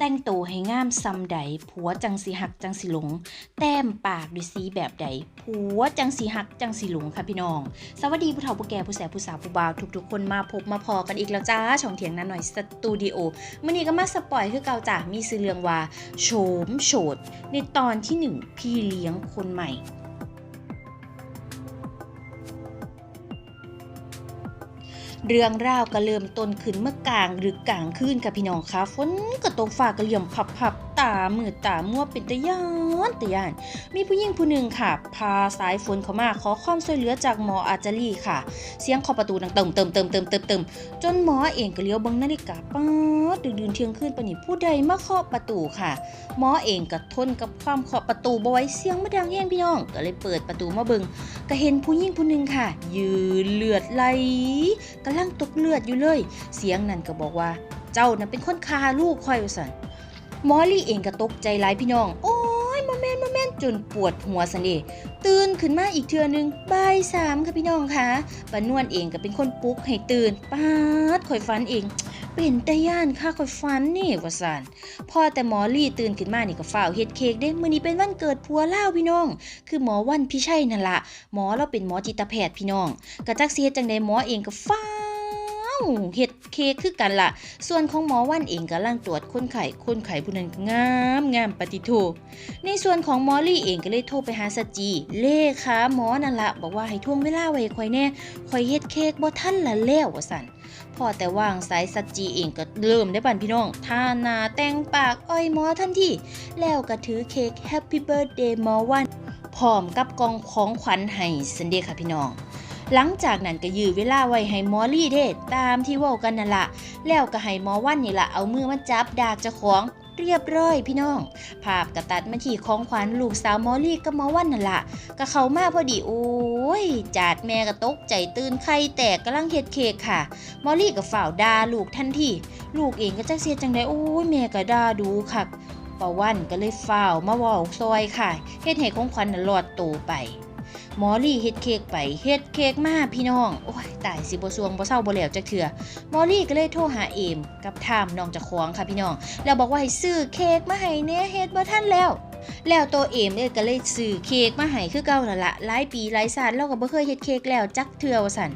แต่งตัวให้งามซำใด ผัวจังสิหักจังสิหลง แต้มปากด้วยสีแบบใด ผัวจังสิหักจังสิหลงค่ะพี่น้อง สวัสดีผู้เฒ่าผู้แก่ผู้แสบผู้สาวผู้บ่าวทุกๆคนมาพบมาพอกันอีกแล้วจ้า ช่องเถียงนาหน่อยสตูดิโอมื่อนี้ก็มาสปอยคือเก่าจ้ามีซื้อเรื่องว่าโฉมโฉดในตอนที่หนึ่งพี่เลี้ยงคนใหม่ เรื่องราวก็เริ่มต้นขึ้นเมื่อกลางหรือกลางคืนค่ะพี่น้องคะฝนก็ตกฟ้าก็เหลี่ยมพับพับๆ ตามืดตามัวเป็นตะยานตะยาน มีผู้หญิงผู้หนึ่งค่ะ พาสายฝนเข้ามาขอความช่วยเหลือจากหมออาจารีค่ะ เสียงเคาะประตูดังเติมเติมเติมเติมเติมเติมจนหมอเองก็เลี้ยวบังนาฬิกาป๊าดดึกดื่นเที่ยงคืนปนนี้ผู้ใดมาเคาะประตูค่ะ หมอเองก็ทนกับความเคาะประตูบ่ไว้เสียงมาดังแห้งพี่น้อง ก็เลยเปิดประตูมาเบิงก็เห็นผู้หญิงผู้หนึ่งค่ะ ยืนเลือดไหลกำลังตกเลือดอยู่เลย เสียงนั่นก็บอกว่าเจ้าน่ะเป็นคนฆ่าลูกคอยว่สัน มอลลี่เองก็ตกใจหลายพี่น้อง โอ้ยมาแมนมาแม่นจนปวดหัวสันเดตื่นขึ้นมาอีกเทือนึงบ่ายสามค่ะพี่น้องคะปานวลเองก็เป็นคนปลุกให้ตื่นปาดข่อยฝันเอง เป็นตาย่านค่ะข่อยฝันนี่ว่าสันพ่อแต่หมอลี่ตื่นขึ้นมานี่ก็ฝ้าวเฮ็ดเค้กเด้มื้อนี้เป็นวันเกิดผัวเล่าพี่น้อง คือหมอวันพี่ชัยนั่นละหมอเราเป็นหมอจิตแพทย์พี่น้องกะจักเฮ็ดจังไดหมอเองก็ฟ้า เฮ็ดเค้กคือกันล่ะ ส่วนของหมอวันเองกำลังตรวจคนไข้คนไข้ผู้นั้นงามงามปฏิโทในส่วนของมอลลี่เองก็เลยโทรไปหาสจี เลขาหมอนั่นละบอกว่าให้ท่วงเวลาไว้ค่อยแน่ค่อยเฮ็ดเค้กบ่ทันละแล้วว่าซั่นพอแต่ว่างสายสัจจีเองก็เริ่มได้บันพี่น้องท่านาแต่งปากอ้อยหมอทันทีแล้วก็ถือเค้ก Happy Birthday หมอวันพร้อมกับกองของขวัญให้สันเดค่ะพี่น้อง หลังจากนั้นก็ยื้อเวลาไว้ให้หมอลี่เด้ตามที่ว้ากันนั่นละแล้วก็ให้หมอวันนี่ละเอามือมาจับดากเจ้าของเรียบร้อยพี่น้อง ภาพกระตัดมาที่ของขวัญลูกสาวมอลลี่กับมอวันนั่นละก็เข้ามาพอดีโอ้ยจาดแม่ก็ตกใจตื่นไข่แตกกำลังเฮ็ดเค้กค่ะ มอลลี่ก็ฝ่าวด่าลูกทันทีลูกเองก็จักเสียจังไดโอ้ยแม่ก็ด่าดูคักป้าวันก็เลยฝ้าวมาว้าซอยค่ะเฮ็ดให้ของขวัญน่ะรอดตูไป หมอลี่เฮ็ดเค้กไปเฮ็ดเค้กมาพี่น้อง โอ้ยตายสิบ่ซวงบ่เศร้าบ่แล้วจักเทื่อหมอลี่ก็เลยโทรหาเอมกับทามน้องจะควงค่ะพี่น้อง แล้วบอกว่าให้ซื้อเค้กมาให้แหน่เฮ็ดบ่ทันแล้ว แล้วตัวเอมเอ้ยก็เลยซื้อเค้กมาให้คือเก่านั่นละหลายปีหลายชาตร์เราก็บ่เคยเฮ็ดเค้กแล้วจักเทื่อว่าซั่น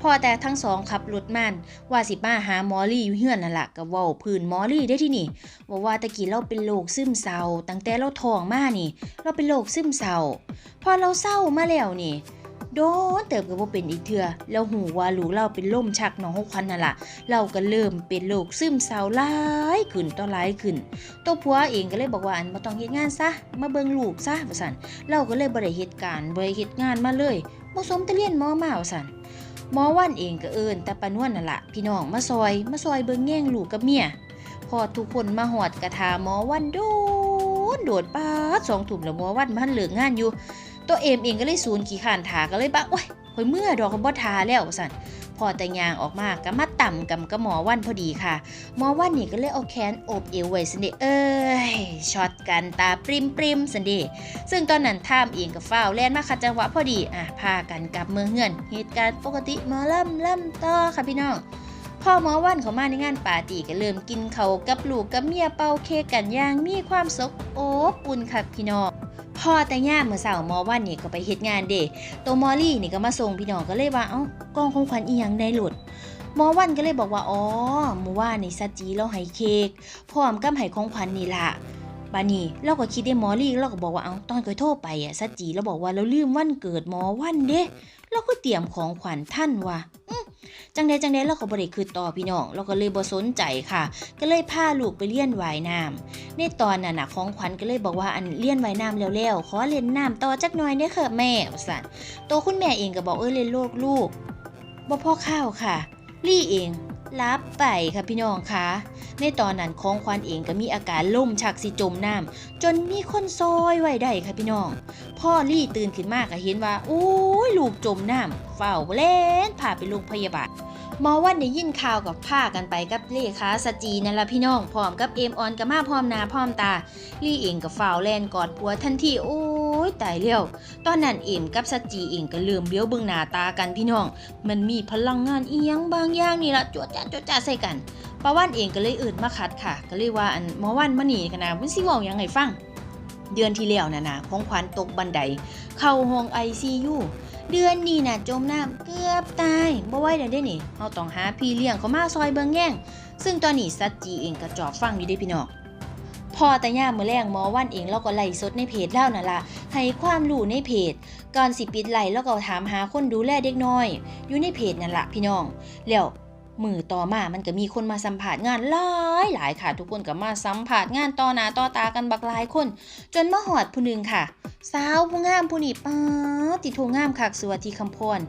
พอแต่ทั้งสองขับรถมันว่าสิมาหาหมอลี่อยู่เฮือนนั่นล่ะก็เว้าพื้นหมอลี่ได้ที่นี่ว่าว่าตะกี้เราเป็นโรคซึมเศร้าตั้งแต่เราท้องมานี่ เราเป็นโรคซึมเศร้าพอเราเศร้ามาแล้วนี่ โดนเติบก็บ่เป็นอีกเทื่อแล้วหูว่าลูกเราเป็นล่มชักหนองหกควันนั่นล่ะ เราก็เริ่มเป็นโรคซึมเศร้าหลายขึ้นต่อหลายขึ้นตัวผัวเองก็เลยบอกว่าอันบ่ต้องเฮ็ดงานซะมาเบิ่งลูกซะว่าซั่นเราก็เลยบ่ได้เฮ็ดการบ่ได้เฮ็ดงานมาเลยบ่สมต่เรียนหมอมาว่าซั่นหมอวันเองก็เอิ้นแต่ปานวนนั่นล่ะพี่น้องมาซอยมาซอยเบิ่งแย่งลูกกับเมียพอทุกคนมาหอดกระทาหมอวันโดนโดดป้าดสองถุ่มแล้วหมอวันมันเหลืองงานอยู่ ตัวเอมเองก็เลยศูนขี่ขานถาก็เลยบักโอ้ยคอยเมื่อดอกก็บ่ทาแล้วสั่นพอแต่ยางออกมาก็มาต่ำกับกับหมอวันพอดีค่ะ หมอวันนี่ก็เลยเอาแขนโอบเอวไว้สันเดเอ้ยช็อตกันตาปริมปริมสันเดซึ่งตอนนั้นท่ามเองกับฟ้าวแล่นมาขัดจังหวะพอดีอะพากันกลับเมืองเฮือน เหตุการณ์ปกติมอล่ำล่ำต่อค่ะพี่น้องพอหมอวันเขามาในงานปาร์ตี้ก็เริ่มกินเขากับลูกกับเมียเป่าเค้กกันอย่างมีความสุขโอบอุ่นค่ะพี่น้อง อแต่ย่ามเมื่อเสาร์มอวันนี่ก็ไปเฮ็ดงานเด้ตัวมอลลี่นี่ก็มาส่งพี่น้องก็เลยว่าเอ้ากล้องของขวัญอีหยังในหลุดมอวันก็เลยบอกว่าอ๋อมื่อวานนี่ซัจีเราให้เค้กพร้อมกับให้ของขวัญนี่ล่ะบานี่เราก็คิดได้หมอลี่เราก็บอกว่าเอ้าตอนเคยโทรไปอะซัจจีเราบอกว่าเราลืมวันเกิดหมอวันเด้เราก็เตรียมของขวัญท่านว่ะ จังใดจังใดเราก็บ่ได้คือต่อพี่น้องเราก็เลยบ่สนใจค่ะ ก็เลยพาลูกไปเลี้ยนว่ายน้ำในตอนนั้นะของขวัญก็เลยบอกว่าอันเลี้ยนว่ายน้ำแล้วๆขอเล่นน้ำต่อจักหน่อยเด้อค่ะแม่ว่าซั่นตัวคุณแม่เองก็บอกเออเล่นโลกลูกบ่พ่อข้าวค่ะ ลี่เองรับไปค่ะพี่น้องคะในตอนนั้นของขวัญเองก็มีอาการล่มชักสิจมน้ำจนมีคนซอยไว้ได้ค่ะพี่น้อง พ่อลี่ตื่นขึ้นมาก็เห็นว่าโอ้ยลูกจมน้ำเฝ้าเล่นพาไปโรงพยาบาลหมอวันได้ยินข่าวกับผ้ากันไปกับเลขาสจีนั่นละพี่น้องพร้อมกับเอมออนกับมาพร้อมหนาพร้อมตา ลี่เองกับฝ้าวแลนกอดผัวทันทีโอ้ยตายแล้วตอนนั้นเอ็มกับสจีเองก็เริ่มเลี้ยวเบิ่งหน้าตากันพี่น้อง มันมีพลังงานเอียงบางอย่างนี่ละจวดจ้าจวดจ้าใส่กันป้าว่านเองก็เลยอิดมาคัดค่ะ ก็เลยว่าอันหมอวันมานี่กันนะมันสิว้าหยังไงฟัง เดือนที่แล้วน่ะนะของขวัญตกบันได เข้าห้อง ICU เดือนนี้น่ะจมน้ำเกือบตายบ่ไหวแล้วเด้นี่เฮาต้องหาพี่เลี้ยงเขามาซอยเบิ่งแย่ง ซึ่งตอนนี้สัจจีเองก็จอบฟังอยู่เด้พี่น้องพอแต่ย่ามมื้อแรงมอวันเองเราก็ไล่สดในเพจแล้วนั่นล่ะให้ความรู้ในเพจ ก่อนสิปิดไล่แล้วก็ถามหาคนดูแลเด็กน้อย อยู่ในเพจนั่นล่ะพี่น้องแล้ว มือต่อมามันก็มีคนมาสัมผัสงานหลายหลายค่ะ ทุกคนก็มาสัมผัสงานต่อหน้าต่อตากันบักหลายคน จนมาหอดผู้หนึ่งค่ะ สาวผู้งามผู้นี้ป้าติโทงามคักสวัสดีคำพร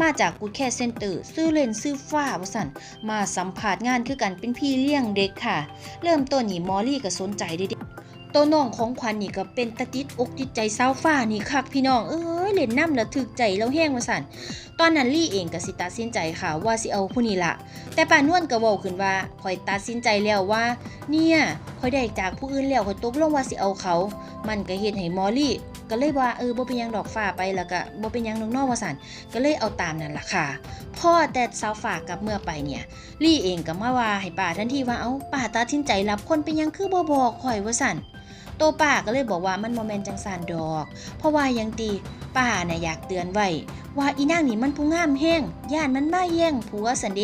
มาจากกูดแค่เซนเตอร์ซื้อเลนซื้อฟ้าวสันมาสัมผัสงานคือกันเป็นพี่เลี้ยงเด็กค่ะ เริ่มต้นนี่มอลลี่ก็สนใจเด็กตัวน้องของขวัญนี่ก็เป็นตะติดอกติดใจสาวฟ้านี่คักพี่น้องเอ้ ยเล่นน้ำแล้วถึกใจแล้วแห้งมาสั่นตอนนั้นลี่เองก็สิตัดสินใจค่ะว่าสิเอาผู้นี้ละแต่ป่านวลก็เว้ขึ้นว่าคอยตัดสินใจแล้วว่า เนี่ยคอยได้จากผู้อื่นแล้วคอยตกลงว่าสิเอาเขา มันก็เฮ็ดให้มอลี่ ก็เลยว่าเออบ่เป็นยังดอกฟ้าไปแล้วก็บ่เป็นยังนอกนอกวาสันก็เลยเอาตามนั่นล่ะค่ะพ่อแต่สาวฝากกลับเมื่อไปเนี่ย ลี่เองก็มาว่าให้ป้าทันทีว่าเอาป้าตัดสินใจรับคนเป็นยังคือบ่บอกข่อยวาสันโตวป้าก็เลยบอกว่ามันบ่แม่นจังซั่นดอก เพราะว่ายังตี ป้าน่ะอยากเตือนไว้ ว่าอีนางนี่มันผู้งามแห้งย่านมันมาแย่งผัวสันเด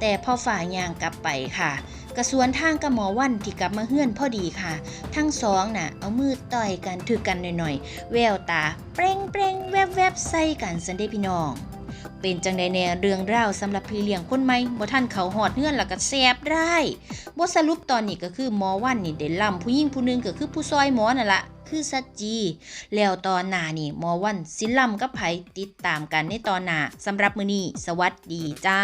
แต่พอฝ่ายยางกลับไปค่ะ กระสวนทางกับหมอวันที่กลับมาเฮือนพอดีค่ะ ทั้งสองน่ะ เอามือต่อยกันถือกันหน่อยๆ แววตา เปร่งเปร่งแวบแวบๆใส่กันสันเดพี่น้อง เป็นจังใดแน่เรื่องราวสำหรับพี่เลี้ยงคนใหม่บ่ท่านเขาหอดเฮือนแล้วก็แสบได้ บทสรุปตอนนี้ก็คือหมอวันนี่เด่นล่ำผู้หญิงผู้หนึงก็คือผู้ซอยหมอนั่นละคือสัจจี แล้วตอนหน้านี่หมอวันสิล่ำกับไผติดตามกันในตอนหน้าสำหรับมื้อนี้สวัสดีจ้า